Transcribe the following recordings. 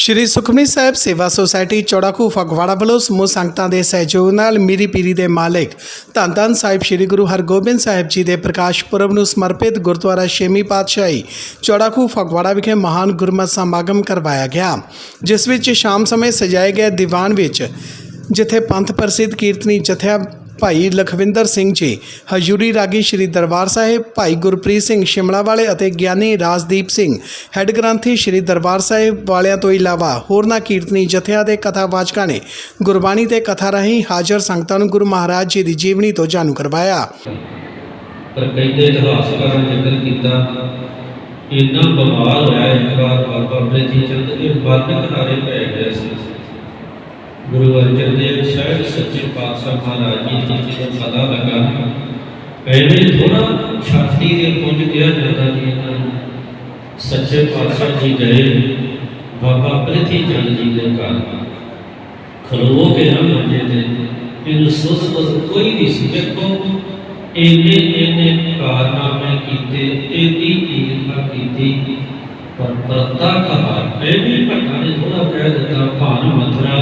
ਸ਼੍ਰੀ ਸੁਖਮਨੀ ਸਾਹਿਬ ਸੇਵਾ ਸੁਸਾਇਟੀ ਚੌੜਾਖੂ ਫਗਵਾੜਾ ਵੱਲੋਂ ਸਮੂਹ ਸੰਗਤਾਂ ਦੇ ਸਹਿਯੋਗ ਨਾਲ ਮੀਰੀ ਪੀਰੀ ਦੇ ਮਾਲਕ ਧੰਨ ਧੰਨ ਸਾਹਿਬ ਸ਼੍ਰੀ ਗੁਰੂ ਹਰਗੋਬਿੰਦ ਸਾਹਿਬ ਜੀ ਦੇ ਪ੍ਰਕਾਸ਼ ਪੁਰਬ ਨੂੰ ਸਮਰਪਿਤ ਗੁਰਦੁਆਰਾ ਛੇਵੀਂ ਪਾਤਸ਼ਾਹੀ ਚੌੜਾਖੂ ਫਗਵਾੜਾ ਵਿਖੇ ਮਹਾਨ ਗੁਰਮਤਿ ਸਮਾਗਮ ਕਰਵਾਇਆ ਗਿਆ, ਜਿਸ ਵਿੱਚ ਸ਼ਾਮ ਸਮੇਂ ਸਜਾਏ ਗਏ ਦੀਵਾਨ ਵਿੱਚ ਜਿੱਥੇ ਪੰਥ ਪ੍ਰਸਿੱਧ ਕੀਰਤਨੀ ਜਥਿਆ ਭਾਈ ਲਖਵਿੰਦਰ ਸਿੰਘ ਜੀ, ਹਜੂਰੀ ਰਾਗੀ ਸ਼੍ਰੀ ਦਰਬਾਰ ਸਾਹਿਬ, ਭਾਈ ਗੁਰਪ੍ਰੀਤ ਸਿੰਘ ਸ਼ਿਮਲਾ ਵਾਲੇ ਅਤੇ ਗਿਆਨੀ ਰਾਜਦੀਪ ਸਿੰਘ, ਹੈੱਡ ਗ੍ਰੰਥੀ ਸ਼੍ਰੀ ਦਰਬਾਰ ਸਾਹਿਬ ਵਾਲਿਆਂ ਤੋਂ ਇਲਾਵਾ ਹੋਰਨਾਂ ਕੀਰਤਨੀ ਜਥਿਆਂ ਦੇ ਕਥਾਵਾਚਕਾਂ ਨੇ ਗੁਰਬਾਣੀ ਤੇ ਕਥਾ ਰਾਹੀਂ ਹਾਜ਼ਰ ਸੰਗਤਾਂ ਨੂੰ ਗੁਰੂ ਮਹਾਰਾਜ ਜੀ ਦੀ ਜੀਵਨੀ ਤੋਂ ਜਾਣੂ ਕਰਵਾਇਆ। ਪਰ ਕਹਿੰਦੇ ਇਤਿਹਾਸਕਾਰਾਂ ਨੇ ਜ਼ਿਕਰ ਕੀਤਾ ਇੰਨਾ ਬਿਮਾਰ ਹੋਇਆ ਇੱਕ ਵਾਰ ਬਾਬਾ ਪ੍ਰੀਤੀ ਚੰਦ ਇਹ ਬੰਨ ਕਿਨਾਰੇ ਪੈ ਗਿਆ ਸੀ। ਗੁਰੂ ਅਰਜਨ ਦੇਵ ਸਾਹਿਬ ਸੱਚੇ ਪਾਤਸ਼ਾਹ ਮਹਾਰਾਜ ਜੀ ਜੀ ਨੂੰ ਪਤਾ ਲੱਗਾ ਐਵੇਂ ਥੋੜਾ ਛਾਤੀ ਦੇ ਪੁੰਜ ਕਿਹਾ ਜਾਂਦਾ ਜੀ ਇਹਨਾਂ ਨੂੰ ਸੱਚੇ ਪਾਤਸ਼ਾਹ ਜੀ ਗਏ ਬਾਬਾ ਪ੍ਰੀਤੀ ਚੰਦ ਜੀ ਦੇ ਘਰ ਖਲੋ ਕੇ ਨਾ ਮੰਜੇ ਤੇ ਇਹਨੂੰ ਸੁਸ ਬਸ ਕੋਈ ਨਹੀਂ ਸੀ ਦੇਖੋ ਇਹਨੇ ਇਹਨੇ ਕਾਰਨਾਮੇ ਕੀਤੇ ਇਹਦੀ ਈਰਖਾ ਕੀਤੀ ਪਰ ਪਰਦਾ ਕਹਾ ਇਹ ਵੀ ਭਟਾ ਨੇ ਥੋੜਾ ਕਹਿ ਦਿੱਤਾ ਭਾਨ ਮਥਰਾ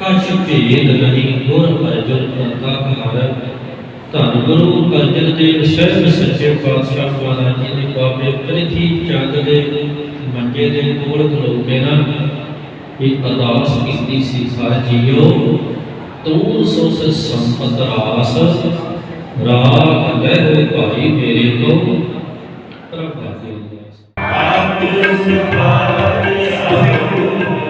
ਕਛ ਭੇਦ ਨਹੀਂ ਗੁਰ ਅਰਜਨ ਪਰਦਾ ਕਹਾਰ ਧੰਨ ਗੁਰੂ ਅਰਜਨ ਦੇਵ ਸਾਹਿਬ ਸੱਚੇ ਪਾਤਸ਼ਾਹ ਮਹਾਰਾਜ ਜੀ ਨੇ ਬਾਬੇ ਪ੍ਰਿਥੀ ਚੰਦ ਦੇ ਮੰਜੇ ਦੇ ਕੋਲ ਖਲੋ ਕੇ ਨਾ ਇਹ ਅਰਦਾਸ ਕੀਤੀ ਸੀ ਸਾਧ ਜੀਓ ਤੂੰ ਸੋਸ ਸੰਪਤ ਰਾਸ ਰਾਗ ਲੈ ਹੋਏ ਭਾਈ ਮੇਰੇ ਤੋਂ ਪ੍ਰਭ ਆਗੇ ਸੁਖ ਮਗਨ ਕਲਿਆਣ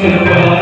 the world.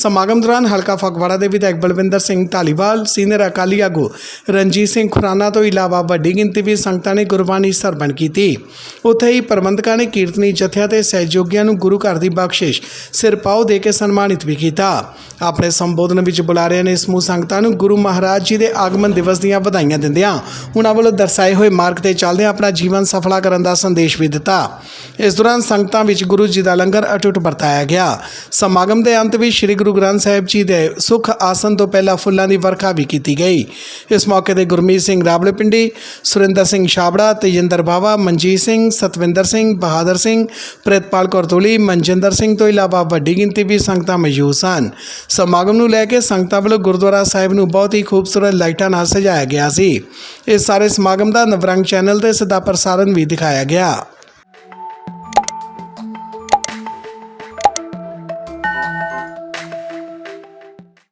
ਸਮਾਗਮ ਦੌਰਾਨ ਹਲਕਾ ਫਗਵਾੜਾ ਦੇ ਵਿਧਾਇਕ ਬਲਵਿੰਦਰ ਸਿੰਘ ਢਾਲੀਵਾਲ ਸੀਨੀਅਰ ਅਕਾਲੀ ਆਗੂ ਰਣਜੀਤ ਸਿੰਘ ਖੁਰਾਨਾ ਤੋਂ ਇਲਾਵਾ ਵੱਡੀ ਗਿਣਤੀ ਵਿੱਚ ਸੰਗਤਾਂ ਨੇ ਗੁਰਬਾਣੀ ਸਰਵਣ ਕੀਤੀ। ਉੱਥੇ ਹੀ ਪ੍ਰਬੰਧਕਾਂ ਨੇ ਕੀਰਤਨੀ ਜਥਿਆਂ ਤੇ ਸਹਿਯੋਗੀਆਂ ਨੂੰ ਗੁਰੂ ਘਰ ਦੀ ਬਖਸ਼ਿਸ਼ ਸਿਰਪਾਓ ਦੇ ਕੇ ਸਨਮਾਨਿਤ ਵੀ ਕੀਤਾ। ਆਪਣੇ ਸੰਬੋਧਨ ਵਿੱਚ ਬੁਲਾਰਿਆਂ ਨੇ ਸਮੂਹ ਸੰਗਤਾਂ ਨੂੰ ਗੁਰੂ ਮਹਾਰਾਜ ਜੀ ਦੇ ਆਗਮਨ ਦਿਵਸ ਦੀਆਂ ਵਧਾਈਆਂ ਦਿੰਦਿਆਂ। ਉਹਨਾਂ ਵੱਲੋਂ ਦਰਸਾਏ ਹੋਏ ਮਾਰਗ ਤੇ ਚੱਲਦਿਆਂ ਆਪਣਾ ਜੀਵਨ ਸਫਲਾ ਕਰਨ ਦਾ ਸੰਦੇਸ਼ ਵੀ ਦਿੱਤਾ। ਇਸ ਦੌਰਾਨ ਸੰਗਤਾਂ ਵਿੱਚ ਗੁਰੂ ਜੀ ਦਾ ਲੰਗਰ ਅਟੁੱਟ ਵਰਤਾਇਆ ਗਿਆ। ਸਮਾਗਮ ਦੇ ਅੰਤ ਵਿੱਚ ਸ੍ਰੀ ਗੁਰੂ ਗੁਰੂ ਗ੍ਰੰਥ ਸਾਹਿਬ ਜੀ ਦੇ ਸੁਖ ਆਸਨ ਤੋਂ ਪਹਿਲਾਂ ਫੁੱਲਾਂ ਦੀ ਵਰਖਾ ਵੀ ਕੀਤੀ ਗਈ। ਇਸ ਮੌਕੇ ਤੇ ਗੁਰਮੀਤ ਸਿੰਘ ਰਾਬਲੇ ਪਿੰਡੀ, ਸੁਰਿੰਦਰ ਸਿੰਘ ਛਾਬੜਾ, ਤੇਜਿੰਦਰ ਬਾਵਾ, ਮਨਜੀਤ ਸਿੰਘ, ਸਤਵਿੰਦਰ ਸਿੰਘ, ਬਹਾਦਰ ਸਿੰਘ, ਪ੍ਰਿਤਪਾਲ ਕੌਰਤੋਲੀ ਮਨਜਿੰਦਰ ਸਿੰਘ ਤੋਂ ਇਲਾਵਾ ਵੱਡੀ ਗਿਣਤੀ ਵਿੱਚ ਸੰਗਤਾਂ ਮੌਜੂਦ ਸਨ। ਸਮਾਗਮ ਨੂੰ ਲੈ ਕੇ ਸੰਗਤਾਂ ਵੱਲੋਂ ਗੁਰਦੁਆਰਾ ਸਾਹਿਬ ਨੂੰ ਬਹੁਤ ਹੀ ਖੂਬਸੂਰਤ ਲਾਈਟਾਂ ਨਾਲ ਸਜਾਇਆ ਗਿਆ ਸੀ। ਇਸ ਸਾਰੇ ਸਮਾਗਮ ਦਾ ਨਵਰੰਗ ਚੈਨਲ ਤੇ ਸਿੱਧਾ ਪ੍ਰਸਾਰਣ ਵੀ ਦਿਖਾਇਆ ਗਿਆ।